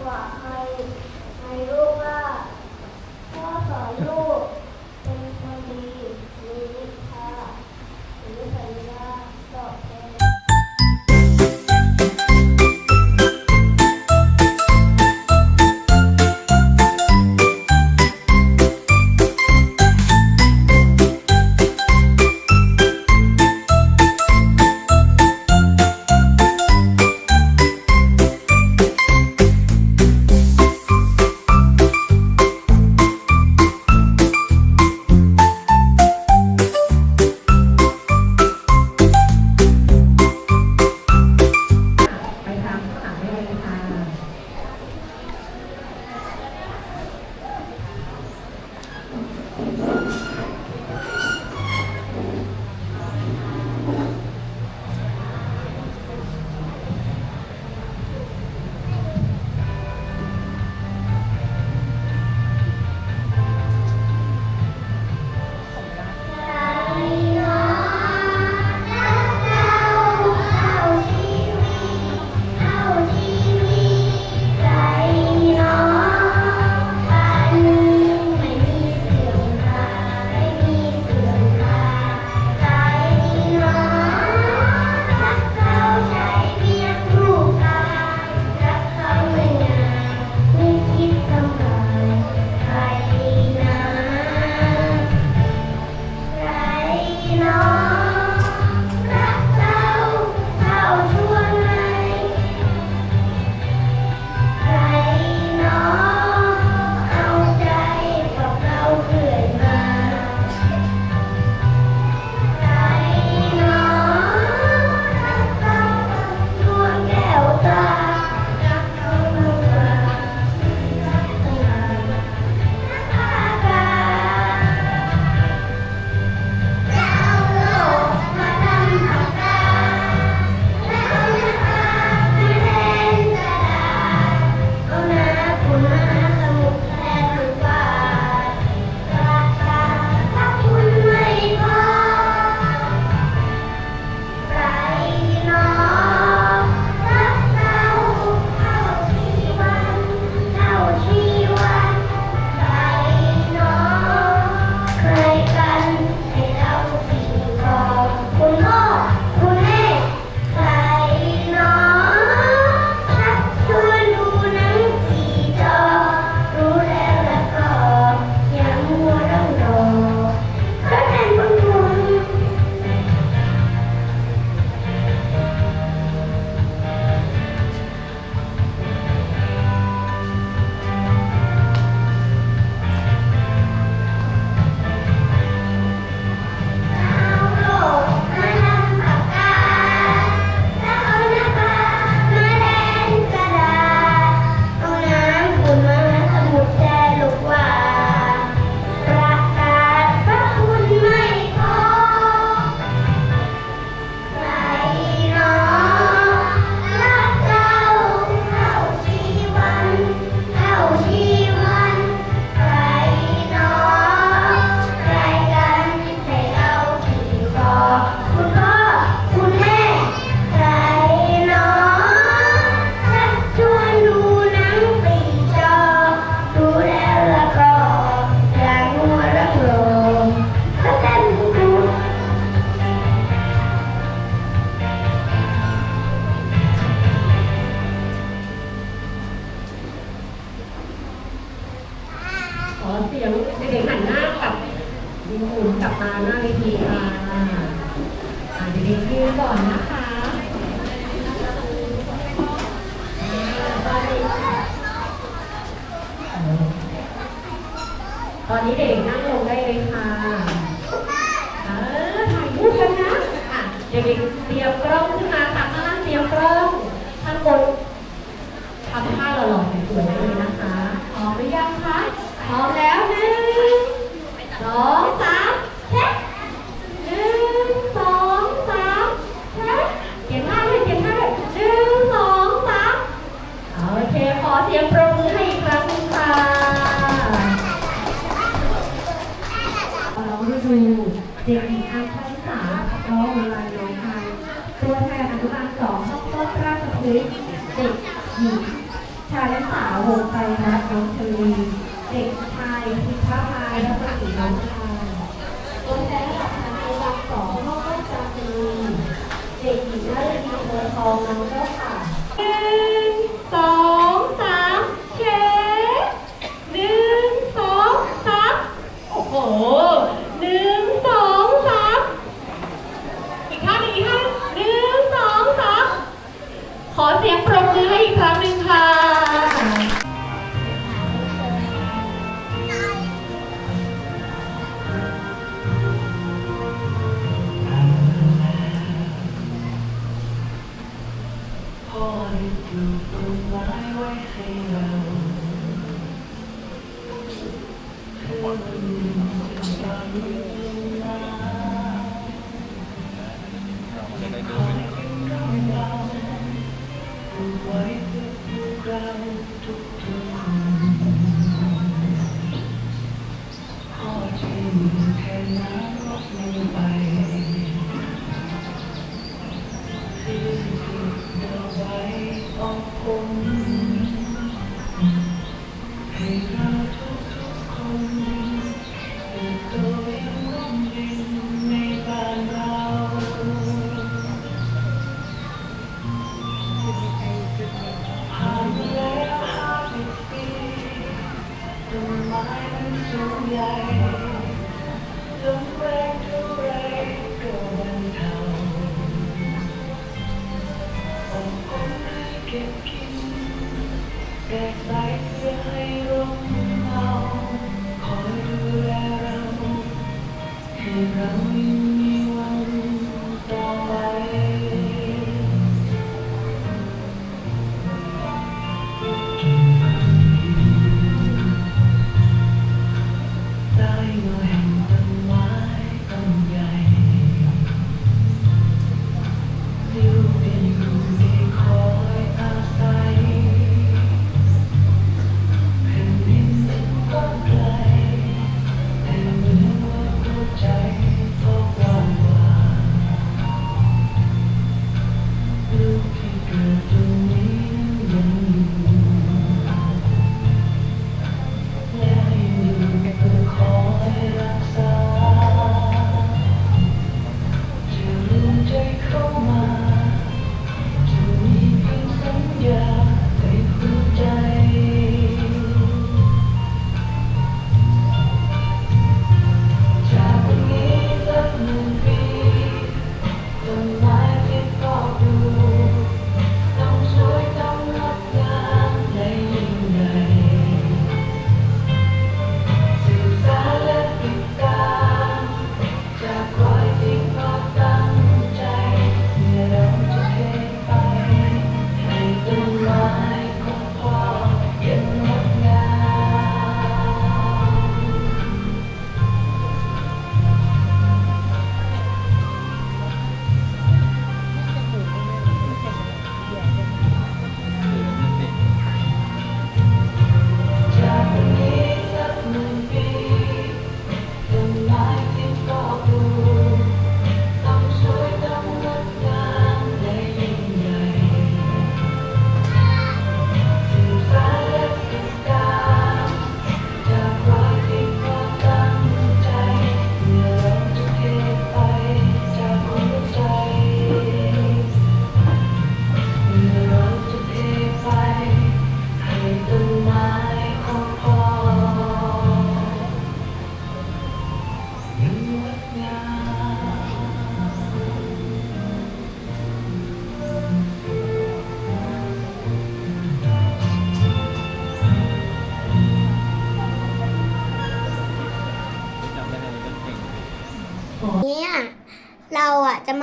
哇 ตอนนี้เด็กนั่งลงได้เลยค่ะ ค่ะ Thank you. 老公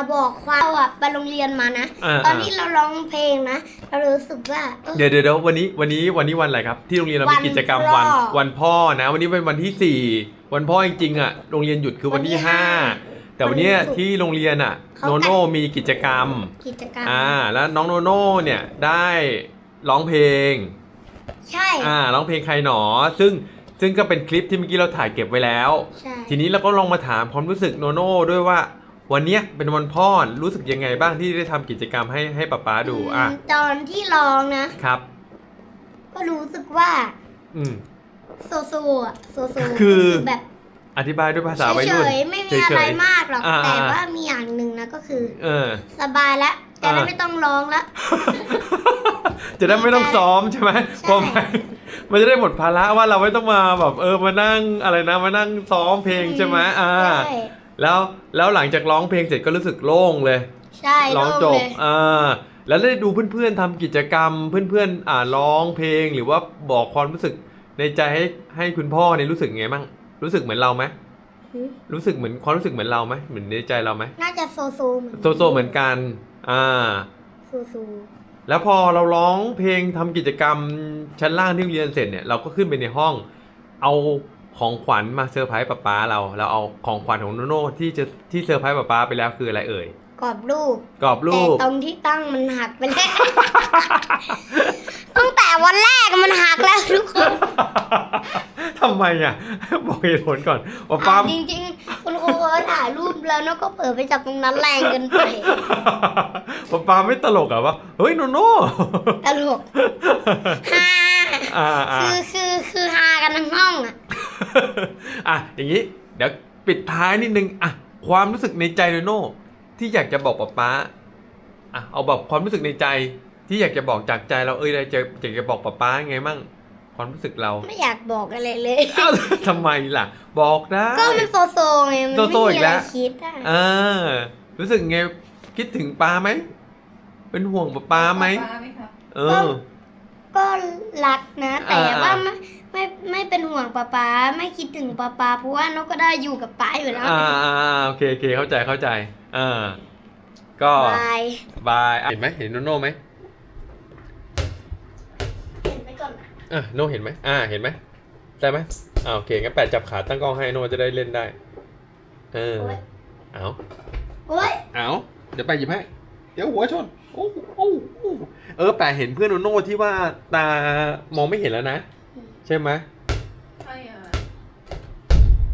มาบอกความเราอะไปโรงเรียนมานะ อ่า ตอนที่เราร้องเพลงนะ เรารู้สึกว่าเออ เดี๋ยวเดี๋ยวเดี๋ยววันนี้วันนี้วันนี้วันอะไรครับ ที่โรงเรียนเราวัมีนกิจกรรมพ่อวันวันพ่อนะ วันนี้เป็นวันที่สี่วันพ่อจริงๆอะโรงเรียนหยุดคือวันที่วันที่ห้าห้าแต่วันเนี้ยวันศุกร์ที่โรงเรียนอะเขา โนโน่มีกิจกรรมกิจกรรม อ่าแล้วน้องโนโน่เนี่ยได้ร้องเพลงใช่ อ่าร้องเพลงใครหนอ ซึ่งซึ่งก็เป็นคลิปที่เมื่อกี้เราถ่ายเก็บไว้แล้ว ใช่ ทีนี้เราก็ลองมาถามความรู้สึกโนโน่ด้วยว่า วันเนี้ยเป็นวันพ่อรู้สึกยังไงบ้างที่ได้ทำกิจกรรมให้ให้ป๊าป๊าดูอะมตอนที่ร้องนะ ครับ ก็รู้สึกว่าอืม โซโซอะโซโซคือ แบบอธิบายด้วยภาษาวัยเฉรุ่น ยๆไม่มีอะไรมากหรอก อ่า แต่ว่ามีอย่างหนึ่งนะก็คือ เออ สบายแล้วจะได้อ่า ไม่ต้องร้องแล้ว จะได้ไม่ต้องซ้อมใช่ไหมใช่ พอมันมันจะได้หมดภาระว่าเราไม่ต้องมาแบบเออมานั่งอะไรนะมานั่งซ้อมเพลงใช่ไหมอ่า ใช่ แล้วแล้วหลังจากร้องเพลงเสร็จก็รู้สึกโล่งเลย ใช่ร้องจโล่บเลยอ่าแล้วได้ดูเพื่อนๆทำกิจกรรมเพื่อนๆอ่าร้องเพลงหรือว่าบอกความรู้สึกในใจให้ให้คุณพ่อเนี่ยรู้สึกไงบ้างรู้สึกเหมือนเราไหมหืมรู้สึกเหมือนความรู้สึกเหมือนเราไหมเหมือนในใจเราไหมน่าจะโซโซเหมือนโซโซเหมือนกันอ่าโซโซแล้วพอเราร้องเพลงทำกิจกรรมชั้นล่างที่โรงเรียนเสร็จเนี่ยเราก็ขึ้นไปในห้อง เอา ของขวัญมาเซอร์ไพรส์ป๊าป๊าเรา เราเอาของขวัญของโนโน่ที่จะที่เซอร์ไพรส์ป๊าป๊าไปแล้วคืออะไรเอ่ยกรอบรูปกรอบรูแต่ป ตรงที่ตั้งมันหักไปแล้ว ตั้งแต่วันแรกมันหักแล้วทุกคนทำไมอะ บอกเหตุผลก่อนว่าป๊าอะจริงๆ คุณครูเขาถ่ายรูปแล้วแล้วก็เปิดไปจับตรงนั้นแรงเกินไปว่าป๊าไม่ตลกเหรอะว่าเฮ้ยโนโน่ตลกฮาอ่าอ่าคือคือคือฮากันทั้งห้องอะอะอย่างนี้เดี๋ยวปิดท้ายนิดนึงอะความรู้สึกในใจโนโน่ที่อยากจะบอกป๊าป๊าอะเอาแบบความรู้สึกในใจที่อยากจะบอกจากใจเราเอ้ยเราจะอยากจะบอกป๊าป๊าไงมั่ง ความรู้สึกเราไม่อยากบอกอะไรเลย อ้าวทำไมล่ะ บอกได้ ก็มันโซโซไงมันโซไม่โซมีอีกอะแล้ไรวคิดอะอ่ารู้สึกไงคิดถึงป๊าไหม เป็นห่วงป๊าป๊าไหมเออ ก็รักนะ แต่อ่าว่าไม่ไม่ไม่เป็นห่วงป๊าป๊าไม่คิดถึงป๊าป๊าเพราะว่านกก็ได้อยู่กับป๊าอยู่แล้วอ่าอ่าอ่าโอเคโอเคเข้าใจเข้าใจอ่าก็บาย บายอะเห็นไหมเห็นโนโน่ไหม เห็นไปก่ อนอะโน่เห็นไหมอ่าเห็นไหมได้ไหมอ่าโอเคงั้นแปะจับขาตั้งกล้องให้โน่จะได้เล่นได้ เออโอ๊ยเอาโอ๊ยเอาเดี๋ยวแปะหยิบให้ เดี๋ยวหัวชนโอ้โอ้โอ้เออแปะเห็นเพื่อนโนโน่ที่ว่าตามองไม่เห็นแล้วนะ ใช่ไหมใช่อะ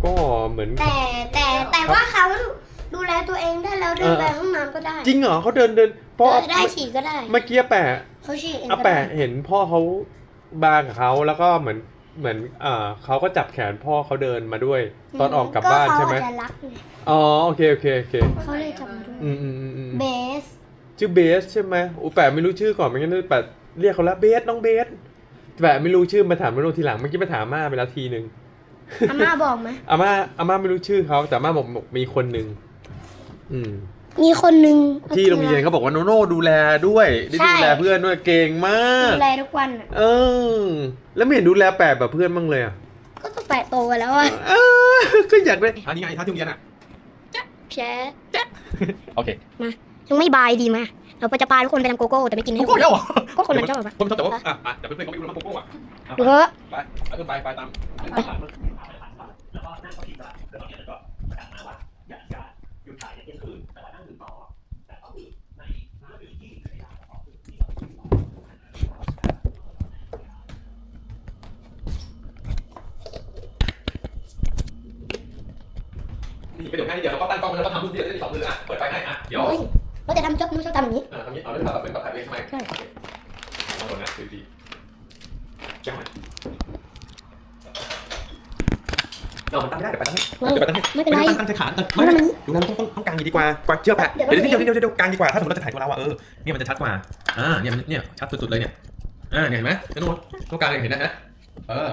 ก็เหมือน แต่แต่แต่ว่าเขาดูแลตัวเองได้แล้วเดินเออไปห้องน้ำก็ได้ จริงเหรอเขาเดินเดินพ่อเดินได้ฉี่ก็ได้ เมื่อกี้แปะเขาฉี่เองอาก็แปะได้เห็นพ่อเขา บางกับเขาแล้วก็เหมือนเหมือนอ่าเขาก็จับแขนพ่อเขาเดินมาด้วย ตอนออกกลับบ้านใช่ไหมก็เขาอาจจะรักไงอ๋อโอเคโอเคโอเคเขาเลยจับมาด้วยอืมอืมอืมอืมเบส ชื่อเบสใช่ไหมโอ้แปะไม่รู้ชื่อก่อนไม่งั้นแปะเรียกเขาละเบสน้องเบสแปะไม่รู้ชื่อมาถามไม่รู้ทีหลังเมื่อกี้มาถามอาม่าไปแล้วทีหนึ่งอาม่าบอกไหมอาม่าอาม่าไม่รู้ชื่อเขาแต่อาม่าบอกบอกมีคนหนึ่งอืม มีคนนึงที่โรงเรียนเขาบอกว่าโนโน่ดูแลด้วยได้ใช่ดูแลเพื่อนด้วยเก่งมาก ดูแลทุกวันอะเออ แล้วไม่เห็นดูแลแปะแบบเพื่อนบ้างเลยอะก็ต้องแปะโตกันแล้วอะเออก็อยากได้อันนี้ไงท่าที่โรงเรียนอะแชร์โอเคยังไม่บายดีไหมเราจะพาทุกคนไปทำโกโก้แต่ไม่กินให้โกโก้แล้วเหรอก็คนมันชอบอะผมชอบแต่ว่าอะอะแต่เพื่อนๆก็ไม่รู้นะโกโก้อะดูเถอะไปไปขึ้นไปไปตาม นี่ไปเดี๋ยวให้เดี๋ยวเราก็ตั้งกล้องแล้วก็ทำรูปที่เราจะได้สองมืออะเปิดไฟให้อะเดี๋ยวโอ้ยเราจะทำชอบนู้นชอบทำอย่างนี้ อ่าทำนี้เอาเรื่องราวแบบเป็นแบบถ่ายเองใช่ไหมใช่โอเคเอาคนนะดูดีใช่ไหม เอามันตั้งไม่ได้เดี๋ยวไปตั้งให้ไม่เดี๋ยวไปตั้งให้ไม่เป็นไรตั้งตั้งใจขาตั้งไม่ไม่ดูนั้นต้องต้องต้องกางอย่างนี้ดีกว่ากว่าเชื่อแปะเดี๋ยวเดี๋ยวเดี๋เดี๋ยยววเดี๋ยวเดี๋ยวกางดีกว่าถ้าสมมติเราจะถ่ายตัวเราอะเออเนี่ยมันจะชัดกว่าอ่าเนี่ยมันเนี่ยชัดสุดๆเลยเนี่ยอ่าเนี่ยเห็นไหมเจ้าโน้ตต้องกางเห็นนะฮะเออ